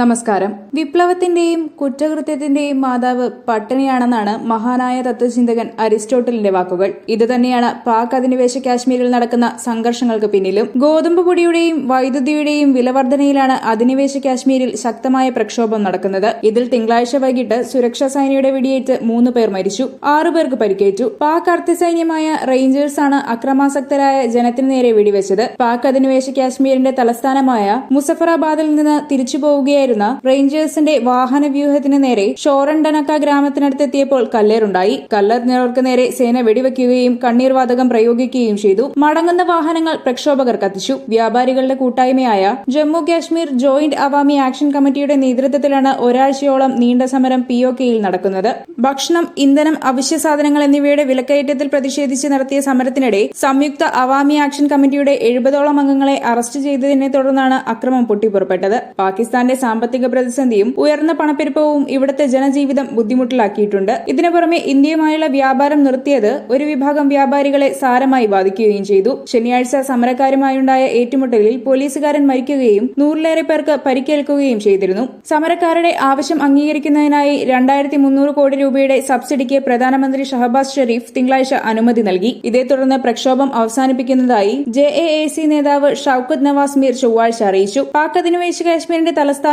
നമസ്കാരം. വിപ്ലവത്തിന്റെയും കുറ്റകൃത്യത്തിന്റെയും മാതാവ് പട്ടിണിയാണെന്നാണ് മഹാനായ തത്വചിന്തകൻ അരിസ്റ്റോട്ടലിന്റെ വാക്കുകൾ. ഇതുതന്നെയാണ് പാക് അധിനിവേശ കാശ്മീരിൽ നടക്കുന്ന സംഘർഷങ്ങൾക്ക് പിന്നിലും. ഗോതമ്പ് പൊടിയുടെയും വൈദ്യുതിയുടെയും വിലവർദ്ധനയിലാണ് അധിനിവേശ കാശ്മീരിൽ ശക്തമായ പ്രക്ഷോഭം നടക്കുന്നത്. ഇതിൽ തിങ്കളാഴ്ച വൈകിട്ട് സുരക്ഷാ സേനയുടെ വെടിയേറ്റ് മൂന്ന് പേർ മരിച്ചു ആറുപേർക്ക് പരിക്കേറ്റു. പാക് അർദ്ധസൈന്യമായ റേഞ്ചേഴ്സാണ് അക്രമാസക്തരായ ജനത്തിനു നേരെ വെടിവെച്ചത്. പാക് അധിനിവേശ കാശ്മീരിന്റെ തലസ്ഥാനമായ മുസഫറാബാദിൽ നിന്ന് തിരിച്ചു പോവുകയായിരുന്ന റേഞ്ചേഴ്സിന്റെ വാഹന വ്യൂഹത്തിന് നേരെ ഷോറൻഡനക്ക ഗ്രാമത്തിനടുത്തെത്തിയപ്പോൾ കല്ലേറുണ്ടായി. കല്ലെറിഞ്ഞവർക്ക് നേരെ സേന വെടിവെക്കുകയും കണ്ണീർ വാതകം പ്രയോഗിക്കുകയും ചെയ്തു. മടങ്ങുന്ന വാഹനങ്ങൾ പ്രക്ഷോഭകർ കത്തിച്ചു. വ്യാപാരികളുടെ കൂട്ടായ്മയായ ജമ്മു കാശ്മീർ ജോയിന്റ് അവാമി ആക്ഷൻ കമ്മിറ്റിയുടെ നേതൃത്വത്തിലാണ് ഒരാഴ്ചയോളം നീണ്ട സമരം പി ഒ കെയിൽ നടക്കുന്നത്. ഭക്ഷണം ഇന്ധനം അവശ്യ സാധനങ്ങൾ എന്നിവയുടെ വിലക്കയറ്റത്തിൽ പ്രതിഷേധിച്ച് നടത്തിയ സമരത്തിനിടെ സംയുക്ത അവാമി ആക്ഷൻ കമ്മിറ്റിയുടെ എഴുപതോളം അംഗങ്ങളെ അറസ്റ്റ് ചെയ്തതിനെ തുടർന്നാണ് അക്രമം പൊട്ടിപ്പുറപ്പെട്ടത്. പാകിസ്ഥാന്റെ സാമ്പത്തിക പ്രതിസന്ധിയും ഉയർന്ന പണപ്പെരുപ്പവും ഇവിടുത്തെ ജനജീവിതം ബുദ്ധിമുട്ടിലാക്കിയിട്ടുണ്ട്. ഇതിനു പുറമെ ഇന്ത്യയുമായുള്ള വ്യാപാരം നിർത്തിയത് ഒരു വിഭാഗം വ്യാപാരികളെ സാരമായി ബാധിക്കുകയും ചെയ്തു. ശനിയാഴ്ച സമരക്കാരുമായുണ്ടായ ഏറ്റുമുട്ടലിൽ പോലീസുകാരൻ മരിക്കുകയും നൂറിലേറെ പേർക്ക് പരിക്കേൽക്കുകയും ചെയ്തിരുന്നു. സമരക്കാരുടെ ആവശ്യം അംഗീകരിക്കുന്നതിനായി രണ്ടായിരത്തി മുന്നൂറ് കോടി രൂപയുടെ സബ്സിഡിക്ക് പ്രധാനമന്ത്രി ഷഹബാസ് ഷെരീഫ് തിങ്കളാഴ്ച അനുമതി നൽകി. ഇതേ തുടർന്ന് പ്രക്ഷോഭം അവസാനിപ്പിക്കുന്നതായി ജെ എ എ സി നേതാവ് ഷൌക്കത്ത് നവാസ് മീർ ചൊവ്വാഴ്ച അറിയിച്ചു. പാക് അധിനിവേശ കാശ്മീരിന്റെ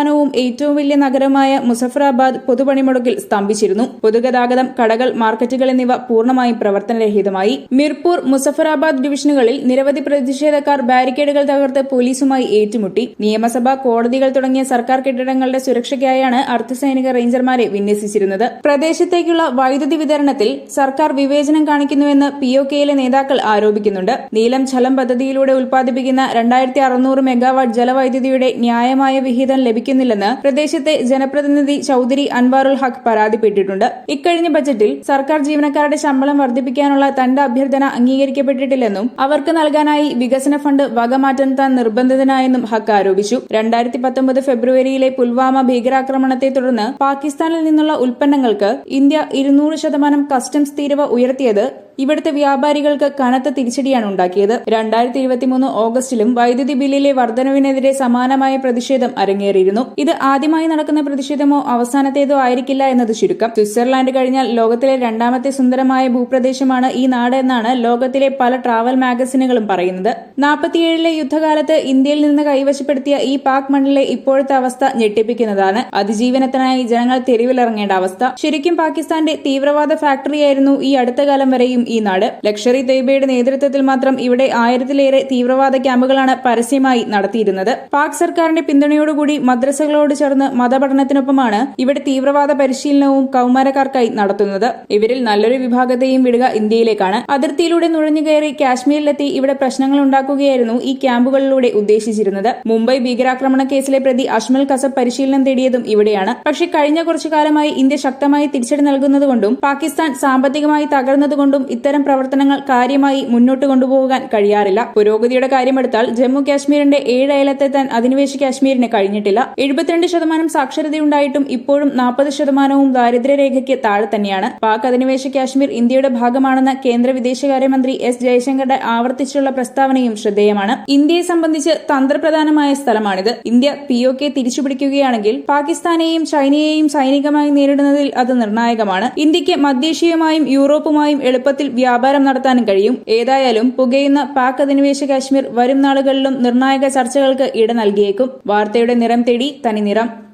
തലസ്ഥാനവും ഏറ്റവും വലിയ നഗരമായ മുസഫറാബാദ് പൊതുപണിമുടക്കിൽ സ്തംഭിച്ചിരുന്നു. പൊതുഗതാഗതം കടകൾ മാർക്കറ്റുകൾ എന്നിവ പൂർണമായും പ്രവർത്തനരഹിതമായി. മിർപൂർ മുസഫറാബാദ് ഡിവിഷനുകളിൽ നിരവധി പ്രതിഷേധക്കാർ ബാരിക്കേഡുകൾ തകർത്ത് പോലീസുമായി ഏറ്റുമുട്ടി. നിയമസഭ കോടതികൾ തുടങ്ങിയ സർക്കാർ കെട്ടിടങ്ങളുടെ സുരക്ഷയ്ക്കായാണ് അർദ്ധസൈനിക റേഞ്ചർമാരെ വിന്യസിച്ചിരുന്നത്. പ്രദേശത്തേക്കുള്ള വൈദ്യുതി വിതരണത്തിൽ സർക്കാർ വിവേചനം കാണിക്കുന്നുവെന്ന് പി ഒ കെയിലെ നേതാക്കൾ ആരോപിക്കുന്നുണ്ട്. നീലം ഛലം പദ്ധതിയിലൂടെ ഉൽപ്പാദിപ്പിക്കുന്ന രണ്ടായിരത്തി അറുന്നൂറ് മെഗാവാട്ട് ജലവൈദ്യുതിയുടെ ന്യായമായ വിഹിതം ലഭിക്കുന്നില്ലെന്ന് പ്രദേശത്തെ ജനപ്രതിനിധി ചൌധരി അൻവാറുൽ ഹക്ക് പരാതിപ്പെട്ടിട്ടുണ്ട്. ഇക്കഴിഞ്ഞ ബജറ്റിൽ സർക്കാർ ജീവനക്കാരുടെ ശമ്പളം വർദ്ധിപ്പിക്കാനുള്ള തന്റെ അഭ്യർത്ഥന അംഗീകരിക്കപ്പെട്ടിട്ടില്ലെന്നും അവർക്ക് നൽകാനായി വികസന ഫണ്ട് വകമാറ്റാൻ താൻ നിർബന്ധിതനായെന്നും ഹക്ക് ആരോപിച്ചു. രണ്ടായിരത്തി പത്തൊമ്പത് ഫെബ്രുവരിയിലെ പുൽവാമ ഭീകരാക്രമണത്തെ തുടർന്ന് പാകിസ്ഥാനിൽ നിന്നുള്ള ഉൽപ്പന്നങ്ങൾക്ക് ഇന്ത്യ ഇരുന്നൂറ് ശതമാനം കസ്റ്റംസ് തീരുവ ഉയർത്തിയത് ഇവിടുത്തെ വ്യാപാരികൾക്ക് കനത്ത തിരിച്ചടിയാണ് ഉണ്ടാക്കിയത്. രണ്ടായിരത്തി ഇരുപത്തിമൂന്ന് ഓഗസ്റ്റിലും വൈദ്യുതി ബില്ലിലെ വർധനവിനെതിരെ സമാനമായ പ്രതിഷേധം അരങ്ങേറിയിരുന്നു. ഇത് ആദ്യമായി നടക്കുന്ന പ്രതിഷേധമോ അവസാനത്തേതോ ആയിരിക്കില്ല എന്നത് ചുരുക്കം. സ്വിറ്റ്സർലാൻഡ് കഴിഞ്ഞാൽ ലോകത്തിലെ രണ്ടാമത്തെ സുന്ദരമായ ഭൂപ്രദേശമാണ് ഈ നാട് എന്നാണ് ലോകത്തിലെ പല ട്രാവൽ മാഗസിനുകളും പറയുന്നത്. നാൽപ്പത്തിയേഴിലെ യുദ്ധകാലത്ത് ഇന്ത്യയിൽ നിന്ന് കൈവശപ്പെടുത്തിയ ഈ പാക് മണ്ണിലെ ഇപ്പോഴത്തെ അവസ്ഥ ഞെട്ടിപ്പിക്കുന്നതാണ്. അതിജീവനത്തിനായി ജനങ്ങൾ തെരുവിലിറങ്ങേണ്ട അവസ്ഥ. ശരിക്കും പാകിസ്ഥാന്റെ തീവ്രവാദ ഫാക്ടറിയായിരുന്നു ഈ അടുത്ത കാലം വരെയും ഈ നാട്. ലക്ഷറി തൈബയുടെ നേതൃത്വത്തിൽ മാത്രം ഇവിടെ ആയിരത്തിലേറെ തീവ്രവാദ ക്യാമ്പുകളാണ് പരസ്യമായി നടത്തിയിരുന്നത്. പാക് സർക്കാരിന്റെ പിന്തുണയോടുകൂടി മദ്രസകളോട് ചേർന്ന് മതപഠനത്തിനൊപ്പമാണ് ഇവിടെ തീവ്രവാദ പരിശീലനവും കൌമാരക്കാർക്കായി നടത്തുന്നത്. ഇവരിൽ നല്ലൊരു വിഭാഗത്തെയും വിടുക ഇന്ത്യയിലേക്കാണ്. അതിർത്തിയിലൂടെ നുഴഞ്ഞുകയറി കാശ്മീരിലെത്തി ഇവിടെ പ്രശ്നങ്ങൾ ഉണ്ടാക്കുകയായിരുന്നു ഈ ക്യാമ്പുകളിലൂടെ ഉദ്ദേശിച്ചിരുന്നത്. മുംബൈ ഭീകരാക്രമണ കേസിലെ പ്രതി അഷ്മൽ കസബ് പരിശീലനം തേടിയതും ഇവിടെയാണ്. പക്ഷെ കഴിഞ്ഞ കുറച്ചു കാലമായി ഇന്ത്യ ശക്തമായി തിരിച്ചടി നൽകുന്നതുകൊണ്ടും പാകിസ്ഥാൻ സാമ്പത്തികമായി തകർന്നതുകൊണ്ടും ഇത്തരം പ്രവർത്തനങ്ങൾ കാര്യമായി മുന്നോട്ട് കൊണ്ടുപോകാൻ കഴിയാറില്ല. പുരോഗതിയുടെ കാര്യമെടുത്താൽ ജമ്മു കാശ്മീരിന്റെ ഏഴ് അയലത്തെത്താൻ അധിനിവേശ കാശ്മീരിന് കഴിഞ്ഞിട്ടില്ല. എഴുപത്തിരണ്ട് ശതമാനം സാക്ഷരതയുണ്ടായിട്ടും ഇപ്പോഴും നാൽപ്പത് ശതമാനവും ദാരിദ്ര്യരേഖയ്ക്ക് താഴെ തന്നെയാണ്. പാക് അധിനിവേശ കാശ്മീർ ഇന്ത്യയുടെ ഭാഗമാണെന്ന കേന്ദ്ര വിദേശകാര്യമന്ത്രി എസ് ജയശങ്കറുടെ ആവർത്തിച്ചുള്ള പ്രസ്താവനയും ശ്രദ്ധേയമാണ്. ഇന്ത്യയെ സംബന്ധിച്ച് തന്ത്രപ്രധാനമായ സ്ഥലമാണിത്. ഇന്ത്യ പി ഒ കെ തിരിച്ചുപിടിക്കുകയാണെങ്കിൽ പാകിസ്ഥാനെയും ചൈനയെയും സൈനികമായി നേരിടുന്നതിൽ അത് നിർണായകമാണ്. ഇന്ത്യയ്ക്ക് മധ്യേഷ്യയുമായും യൂറോപ്പുമായും എളുപ്പത്തിൽ വ്യാപാരം നടത്താനും കഴിയും. ഏതായാലും പുകയുന്ന പാക് അധിനിവേശ കാശ്മീർ വരും നാളുകളിലും നിർണായക ചർച്ചകൾക്ക് ഇട നൽകിയേക്കും. വാർത്തയുടെ നിറം തേടി തനി നിറം.